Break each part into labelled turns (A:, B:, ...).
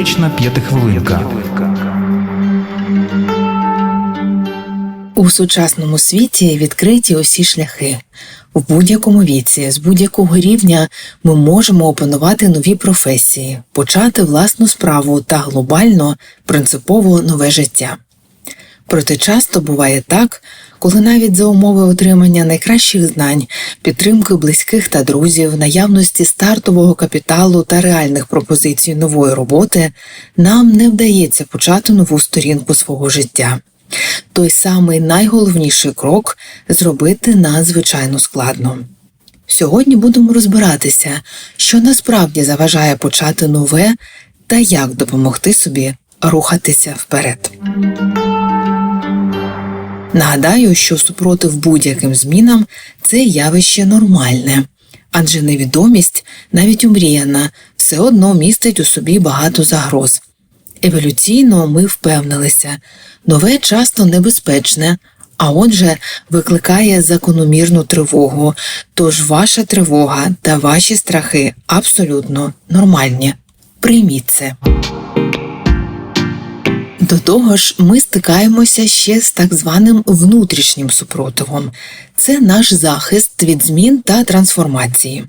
A: Практична п'ятихвилинка.
B: У сучасному світі відкриті усі шляхи. В будь-якому віці, з будь-якого рівня ми можемо опанувати нові професії, почати власну справу та глобально, принципово нове життя. Проте часто буває так, коли навіть за умови отримання найкращих знань, підтримки близьких та друзів, наявності стартового капіталу та реальних пропозицій нової роботи, нам не вдається почати нову сторінку свого життя. Той самий найголовніший крок зробити надзвичайно складно. Сьогодні будемо розбиратися, що насправді заважає почати нове та як допомогти собі рухатися вперед. Нагадаю, що супротив будь-яким змінам це явище нормальне, адже невідомість, навіть умріяна, все одно містить у собі багато загроз. Еволюційно ми впевнилися, нове часто небезпечне, а отже, викликає закономірну тривогу, тож ваша тривога та ваші страхи абсолютно нормальні. Прийміть це. До того ж, ми стикаємося ще з так званим внутрішнім супротивом це наш захист від змін та трансформації.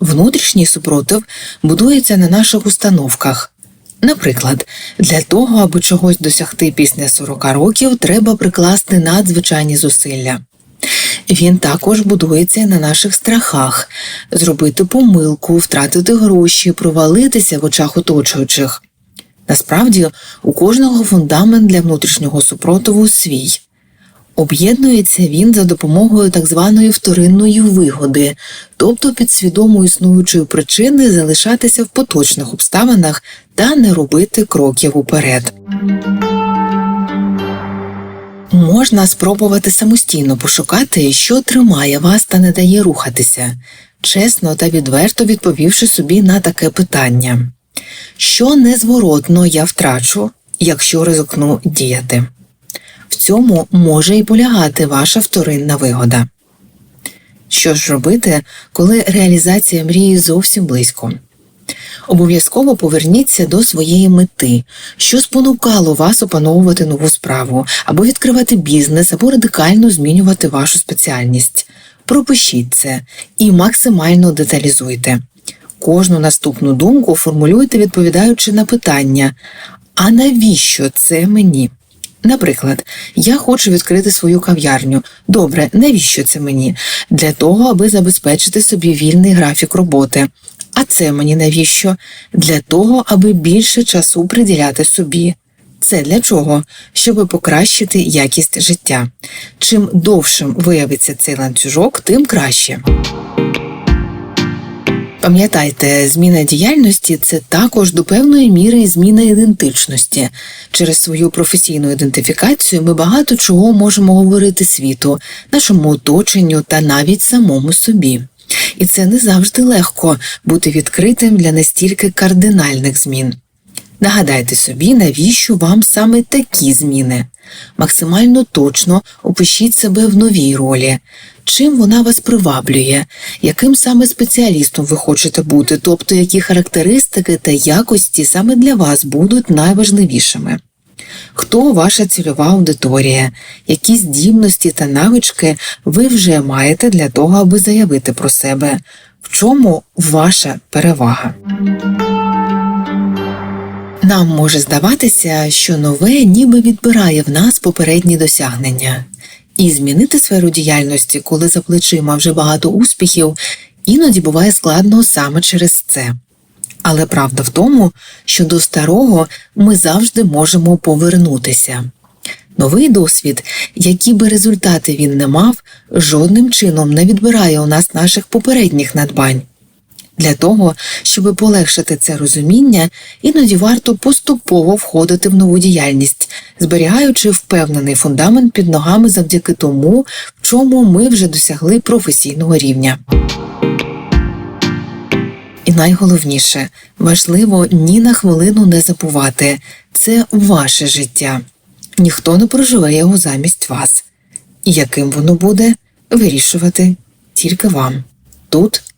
B: Внутрішній супротив будується на наших установках. Наприклад, для того, аби чогось досягти після 40 років, треба прикласти надзвичайні зусилля. Він також будується на наших страхах зробити помилку, втратити гроші, провалитися в очах оточуючих. Насправді, у кожного фундамент для внутрішнього супротиву свій. Об'єднується він за допомогою так званої вторинної вигоди, тобто підсвідомо існуючої причини залишатися в поточних обставинах та не робити кроків уперед. Можна спробувати самостійно пошукати, що тримає вас та не дає рухатися, чесно та відверто відповівши собі на таке питання що незворотно я втрачу, якщо ризикну діяти. В цьому може і полягати ваша вторинна вигода. Що ж робити, коли реалізація мрії зовсім близько? Обов'язково поверніться до своєї мети, що спонукало вас опановувати нову справу, або відкривати бізнес, або радикально змінювати вашу спеціальність. Пропишіть це і максимально деталізуйте. Кожну наступну думку формулюйте, відповідаючи на питання: а навіщо це мені? Наприклад, я хочу відкрити свою кав'ярню. Добре, навіщо це мені? Для того, аби забезпечити собі вільний графік роботи. А це мені навіщо? Для того, аби більше часу приділяти собі. Це для чого? Щоб покращити якість життя. Чим довшим виявиться цей ланцюжок, тим краще. Пам'ятайте, зміна діяльності це також до певної міри зміна ідентичності. Через свою професійну ідентифікацію ми багато чого можемо говорити світу, нашому оточенню та навіть самому собі. І це не завжди легко бути відкритим для настільки кардинальних змін. Нагадайте собі, навіщо вам саме такі зміни. Максимально точно опишіть себе в новій ролі, чим вона вас приваблює, яким саме спеціалістом ви хочете бути, тобто які характеристики та якості саме для вас будуть найважливішими. Хто ваша цільова аудиторія, які здібності та навички ви вже маєте для того, аби заявити про себе, в чому ваша перевага? Нам може здаватися, що нове ніби відбирає в нас попередні досягнення, і змінити сферу діяльності, коли за плечима вже багато успіхів, іноді буває складно саме через це. Але правда в тому, що до старого ми завжди можемо повернутися. Новий досвід, які би результати він не мав, жодним чином не відбирає у нас наших попередніх надбань. Для того, щоб полегшити це розуміння, іноді варто поступово входити в нову діяльність, зберігаючи впевнений фундамент під ногами завдяки тому, в чому ми вже досягли професійного рівня. І найголовніше важливо ні на хвилину не забувати це ваше життя. Ніхто не проживе його замість вас. І яким воно буде вирішувати тільки вам тут